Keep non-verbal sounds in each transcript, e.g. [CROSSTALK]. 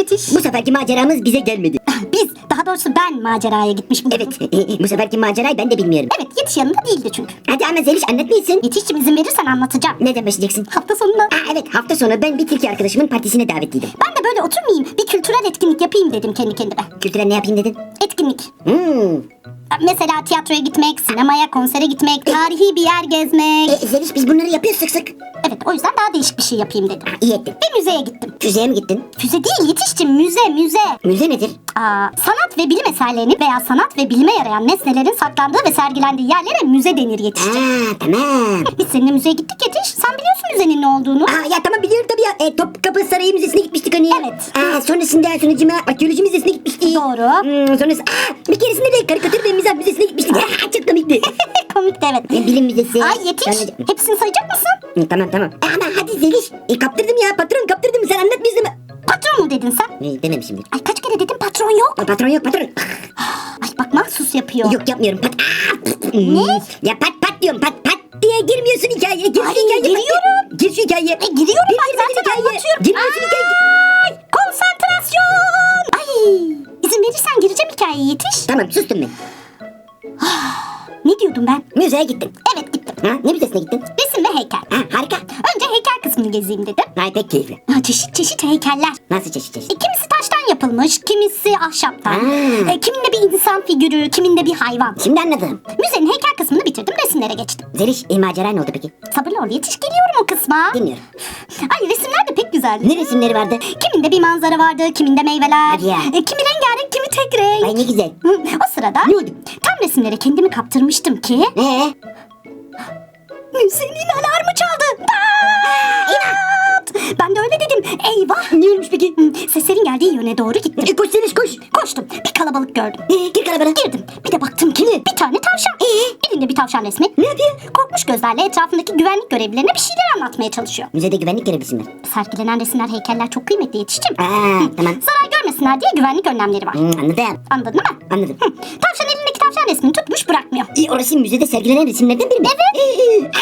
Yetiş. Bu seferki maceramız bize gelmedi. Biz, daha doğrusu ben maceraya gitmiş bulundum. Evet bu seferki macerayı ben de bilmiyorum. Evet yetiş yanında değildi çünkü. Hadi ama Zeliş anlatmayasın. Yetişçim izin verirsen anlatacağım. Neden başlayacaksın? Hafta sonunda. Aa, evet hafta sonu ben bir tilki arkadaşımın partisine davetliydim. Ben de böyle oturmayayım. Bir kültürel etkinlik yapayım dedim kendi kendime. Kültürel ne yapayım dedin? Etkinlik. Hmm. Mesela tiyatroya gitmek, sinemaya, konsere gitmek, tarihi bir yer gezmek. E, Zeliş biz bunları yapıyoruz sık sık. Evet o yüzden daha değişik bir şey yapayım dedim. Ha, iyi ettin. Ve müzeye gittim. Füzeye mi gittin? Füze değil yetişçim müze müze. Müze nedir? Aa, sanat ve bilim eserlerinin veya sanat ve bilime yarayan nesnelerin saklandığı ve sergilendiği yerlere müze denir yetişçim. Aa tamam. Biz seninle müzeye gittik yetiş. Sen biliyorsun müzenin ne olduğunu. Aa, ya tamam biliyorum tabii ya. E, Topkapı Sarayı Müzesi'ne gitmiştik hani. Evet. Aa, sonrasında sonucuma Arkeoloji Müzesi'ne gitmiştik. Doğru. Hmm, sonrası aa, bir keresinde de Karikatür ve Mizah Müzesi'ne gitmiştik. [LAUGHS] Aa, çok komikti. [LAUGHS] Komikti evet. Bilim Müzesi. Ay yetiş. Sonra- Hepsini sayacak mısın? Hı, tamam tamam. Ama hadi Zeliş. E, kaptırdım ya patron kaptırdım. Sen anlat bize. Patron mu dedin sen? Ne dememişimdir. Ay kaç kere dedim patron yok. Aa, patron yok patron. [GASPS] Ay bak mahsus yapıyor. Yok yapmıyorum. Pat. Aa, ne? Ya pat pat diyorum. Pat pat diye girmiyorsun hikayeye. Gir Ay, hikayeye. giriyorum. Gir şu hikayeye. E, giriyorum Gir, gir zaten hikayeye. anlatıyorum. Girmiyorsun hikayeye. Yetiş. Tamam sustum ben. [GASPS] Ne diyordum ben? Müzeye gittin. Evet gittim. Ha, ne müzesine gittin? Resim ve heykel. Ha, harika. Önce heykel kısmını gezeyim dedim. Ay pek keyifli. Ha, çeşit çeşit heykeller. Nasıl çeşit çeşit? E, kimisi taştan yapılmış, kimisi ahşaptan. E, kiminde bir insan figürü, kiminde bir hayvan. Şimdi anladım. Müzenin heykel kısmını bitirdim, resimlere geçtim. Zeliş e, macera ne oldu peki? Sabırlı ol, yetiş geliyorum o kısma. Dinliyorum. Ay resimler de pek güzeldi. Ne resimleri vardı? Kiminde bir manzara vardı, kiminde meyveler. Hadi ya. E, kimi kimi tek renk. Ay ne güzel. O sırada Ne oldu? tam resimlere kendimi kaptırmıştım ki Ee? müzenin alarmı çaldı. İnat! Ben de öyle dedim. Eyvah! Ne olmuş peki? Seslerin geldiği yöne doğru gittim. E, koş Zeliş koş. Koştum. Bir kalabalık gördüm. E, gir kalabalığa. Girdim. Bir de baktım ki bir tane Elinde bir tavşan resmi. Ne yapıyor? Korkmuş gözlerle etrafındaki güvenlik görevlilerine bir şeyler anlatmaya çalışıyor. Müzede güvenlik görevlisinler. Sergilenen resimler, heykeller çok kıymetli yetiştim. Aa tamam. Zarar görmesinler diye güvenlik önlemleri var. Hmm, anladım. Anladın mı? Anladım. Hı. Tavşan elindeki tavşan resmini tutmuş bırakmıyor. E, orası müzede sergilenen resimlerden biri mi? Evet.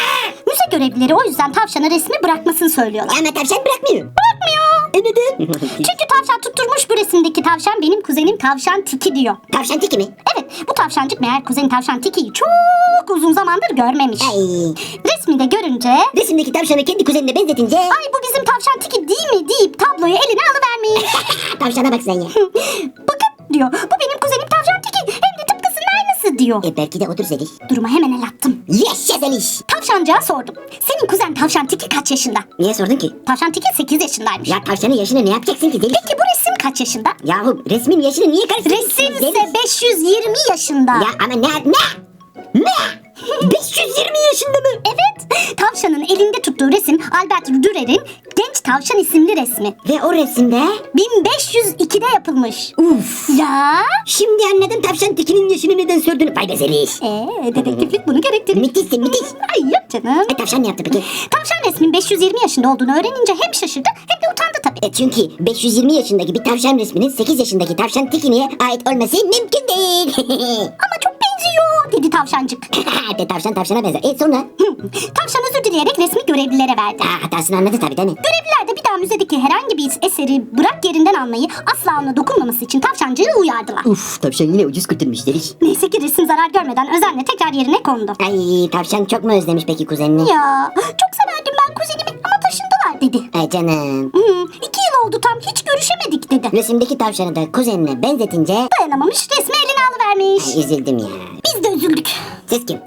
Müze görevlileri o yüzden tavşana resmi bırakmasını söylüyorlar. Ama tavşan bırakmıyor. Bırakmıyor. Neden? [LAUGHS] Çünkü tavşan tutturmuş bu resimdeki tavşan benim kuzenim tavşan Tiki diyor. tavşan tiki mi? Evet bu tavşancık meğer kuzeni tavşan Tiki'yi çok uzun zamandır görmemiş. Ay. Resmi de görünce Resimdeki tavşanı kendi kuzenine benzetince ay bu bizim tavşan Tiki değil mi deyip tabloyu eline alıvermiş. [LAUGHS] tavşana bak sen ya. [LAUGHS] Bakın diyor bu benim kuzenim tavşan diyor. E belki de odur Zeliş. Duruma hemen el attım. Yaşa Zeliş. Tavşancığa sordum. Senin kuzen tavşan Tiki kaç yaşında? Niye sordun ki? Tavşan Tiki 8 yaşındaymış. Ya tavşanın yaşını ne yapacaksın ki Zeliş? Peki bu resim kaç yaşında? Yahu resmin yaşını niye karıştırıyorsun? Resim ise 520 yaşında. Ya ama ne? Ne? Ne? 520 yaşında mı? Evet. Tavşanın elinde tuttuğu resim Albert Dürer'in Genç Tavşan isimli resmi. Ve o resimde 1502'de yapılmış. Uf. Ya? Şimdi anladım tavşan tikinin yaşını neden sorduğunu. Vay be Zeliş. Ee, dedektiflik bunu gerektirir. Müthişsin müthiş. Ay yok canım. E tavşan ne yaptı peki? Tavşan resmin 520 yaşında olduğunu öğrenince hem şaşırdı hem de utandı tabii. E çünkü 520 yaşındaki bir tavşan resminin 8 yaşındaki tavşan tikiniye ait olması mümkün değil. [LAUGHS] Ama çok tavşancık. [LAUGHS] de tavşan tavşana benzer. E sonra? Tavşan özür dileyerek resmi görevlilere verdi. Aa, hatasını anladı tabii değil mi? Görevliler de bir daha müzedeki herhangi bir eseri bırak yerinden almayı asla ona dokunmaması için tavşancığı uyardılar. Uf tavşan yine ucuz kurtulmuş Zeliş. Neyse ki resim zarar görmeden özenle tekrar yerine kondu. Ay tavşan çok mu özlemiş peki kuzenini? Ya çok severdim ben kuzenimi taşındılar dedi. Ay canım. Hmm, iki yıl oldu tam hiç görüşemedik dedi. Resimdeki tavşanı da kuzenine benzetince Dayanamamış resmi eline alıvermiş. Ay, üzüldüm ya. Biz de üzüldük. Siz kim?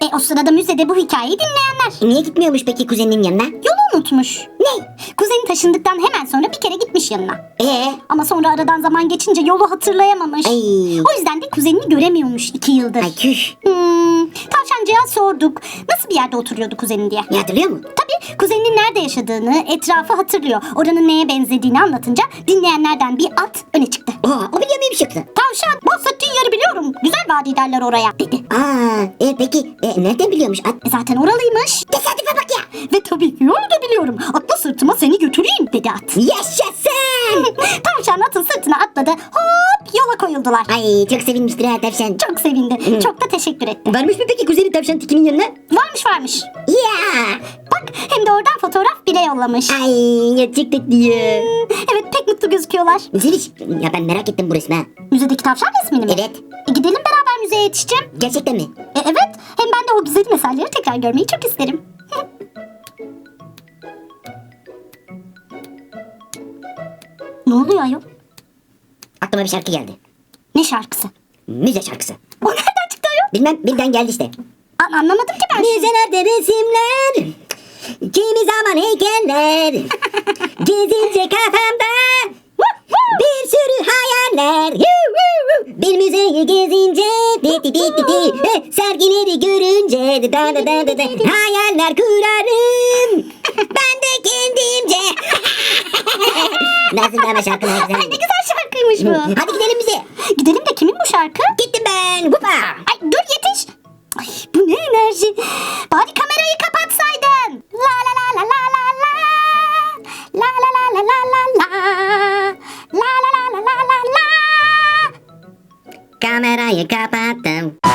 E o sırada müzede bu hikayeyi dinleyenler. E, niye gitmiyormuş peki kuzeninin yanına? Yolu unutmuş. Ne? Kuzeni taşındıktan hemen sonra bir kere gitmiş yanına. Ee? Ama sonra aradan zaman geçince yolu hatırlayamamış. Ay. O yüzden de kuzenini göremiyormuş iki yıldır. Ay küş. Hmm, tavşancıya sorduk. Nasıl bir yerde oturuyordu kuzenin diye. Ne hatırlıyor mu? Tabii kuzeninin nerede yaşadığını, etrafı hatırlıyor. Oranın neye benzediğini anlatınca dinleyenlerden bir at öne çıktı. Aa, o biliyor muymuş yoksa? Tavşan bahsettiğin yeri biliyorum. Güzel vadi derler oraya dedi. Aa, e, peki e, nereden biliyormuş at? E zaten oralıymış. Tesadüfe bak ya. Ve tabii ki yolu da biliyorum. Atla sırtıma seni götüreyim dedi at. Yaşasın. [LAUGHS] Tavşan atın sırtına atladı. Hop yola koyuldular. Ay çok sevinmiştir ha tavşan. Çok sevindi. Çok da teşekkür etti. Varmış mı peki kuzeni tavşan tikinin yanına? Varmış varmış. Ya. Bak hem de oradan fotoğraf bile yollamış. Ay çok tatlı ya. Evet pek mutlu gözüküyorlar. Zeliş ya ben merak ettim bu resmi ha. Müzedeki tavşan resmini mi? Evet. E, gidelim beraber müzeye yetişeceğim. Gerçekten mi? E, evet. Hem ben de o güzelim eserleri tekrar görmeyi çok isterim. [LAUGHS] ne oluyor ayol? Aklıma bir şarkı geldi. Ne şarkısı? Müze şarkısı. O nereden çıktı ayol? Bilmem birden geldi işte. An- anlamadım ki ben. Müzelerde resimler, kimi zaman heykeller, gezince kafamda bir sürü hayaller. Bir müzeyi gezince, di di di di di, sergileri görünce, di da da da da da, hayaller kurarım. Ben de kendimce. Nasıl ama şarkı ne Ay ne güzel. güzel şarkıymış bu. Hadi gidelim müzeye. Gidelim de kimin bu şarkı? Gittim ben. Hupa. Ay dur yetiş. Ay bu ne enerji. Bari kamerayı kapatsaydın. I got about them.